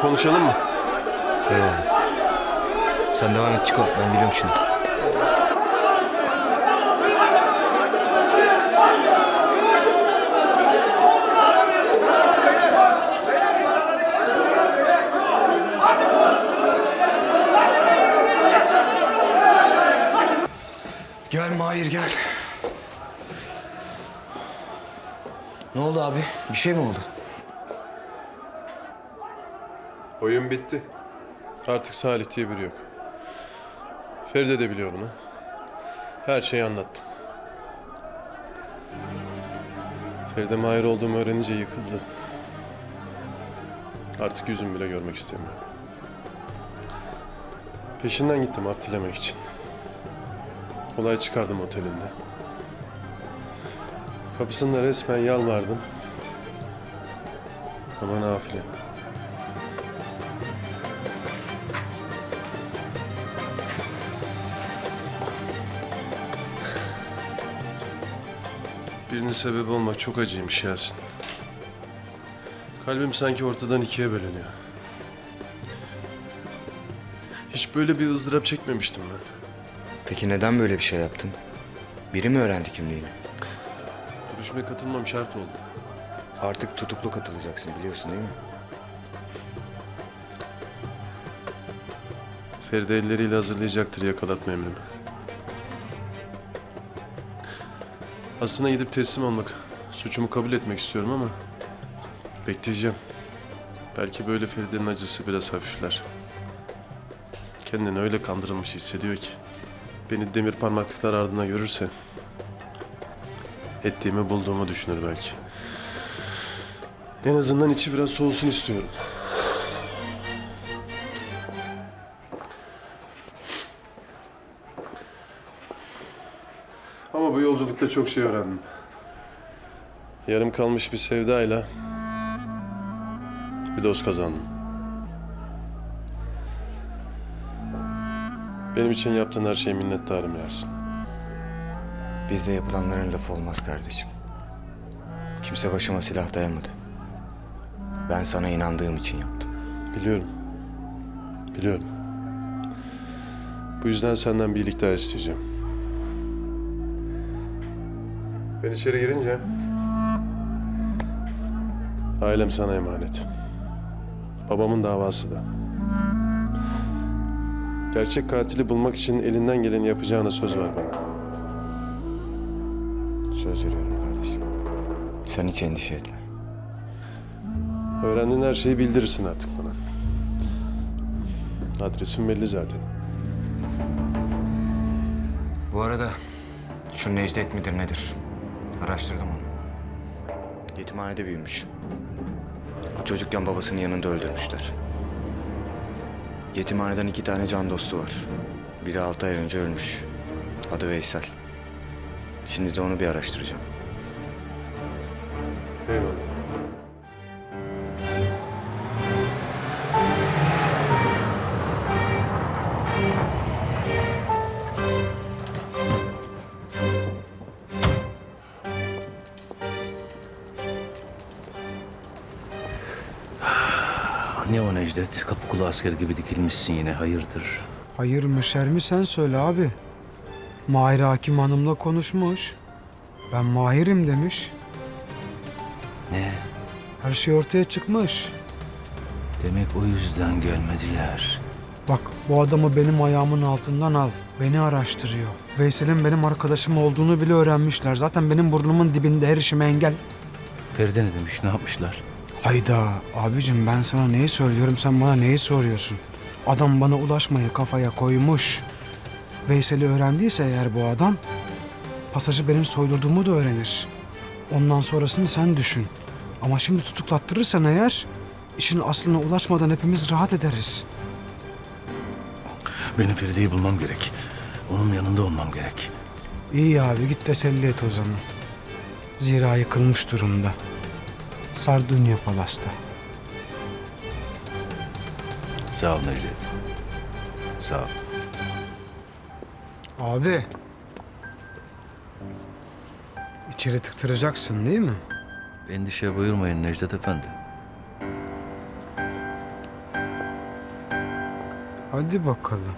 Konuşalım mı? Eyvallah. Sen devam et Çiko. Ben geliyorum şimdi. Gel Mahir gel. Ne oldu abi? Bir şey mi oldu? Oyun bitti. Artık Salih diye biri yok. Feride de biliyor bunu. Her şeyi anlattım. Feride Mahir olduğumu öğrenince yıkıldı. Artık yüzümü bile görmek istemiyor. Peşinden gittim af dilemek için. Olay çıkardım otelinde. Kapısında resmen yalvardım. Ama nafile. Birinin sebebi olmak çok acıymış Yasin. Kalbim sanki ortadan ikiye bölünüyor. Hiç böyle bir ızdırap çekmemiştim ben. Peki neden böyle bir şey yaptın? Biri mi öğrendi kimliğini? Duruşmaya katılmam şart oldu. Artık tutuklu katılacaksın biliyorsun değil mi? Feride elleriyle hazırlayacaktır yakalatma emrimi. Aslında gidip teslim olmak, suçumu kabul etmek istiyorum ama... Bekleyeceğim. Belki böyle Feride'nin acısı biraz hafifler. Kendini öyle kandırılmış hissediyor ki. Beni demir parmaklıklar ardına görürse... Ettiğimi bulduğumu düşünür belki. En azından içi biraz soğusun istiyorum. Ama bu yolculukta çok şey öğrendim. Yarım kalmış bir sevdayla bir dost kazandım. Benim için yaptığın her şeye minnettarım Yasin. Bizde yapılanların lafı olmaz kardeşim. Kimse başıma silah dayamadı. Ben sana inandığım için yaptım. Biliyorum. Biliyorum. Bu yüzden senden bir iyilik daha isteyeceğim. Ben içeri girince... Ailem sana emanet. Babamın davası da. Gerçek katili bulmak için elinden geleni yapacağına söz ver bana. Söz veriyorum kardeşim. Sen hiç endişe etme. Öğrendiğin her şeyi bildirirsin artık bana. Adresim belli zaten. Bu arada şu Necdet midir nedir? Araştırdım onu. Yetimhanede büyümüş. Çocukken babasının yanında öldürmüşler. Yetimhaneden iki tane can dostu var. Biri altı ay önce ölmüş. Adı Veysel. Şimdi de onu bir araştıracağım. Eyvallah. Ne o Necdet? Kapı kulu asker gibi dikilmişsin yine. Hayırdır? Hayır mı şer mi sen söyle abi. Mahir Hakim Hanım'la konuşmuş. Ben Mahir'im demiş. Ne? Her şey ortaya çıkmış. Demek o yüzden gelmediler. Bak bu adamı benim ayağımın altından al. Beni araştırıyor. Veysel'in benim arkadaşım olduğunu bile öğrenmişler. Zaten benim burnumun dibinde her işime engel. Feride ne demiş? Ne yapmışlar? Hayda abicim ben sana neyi söylüyorum sen bana neyi soruyorsun? Adam bana ulaşmayı kafaya koymuş. Veysel'i öğrendiyse eğer bu adam pasajı benim soydurduğumu da öğrenir. Ondan sonrasını sen düşün. Ama şimdi tutuklattırırsan eğer işin aslına ulaşmadan hepimiz rahat ederiz. Benim Feride'yi bulmam gerek. Onun yanında olmam gerek. İyi abi git teselli et o zaman. Zira yıkılmış durumda. Sardunya Palas'ta. Sağ ol Necdet. Sağ ol. Abi. İçeri tıktıracaksın değil mi? Endişe buyurmayın Necdet Efendi. Hadi bakalım.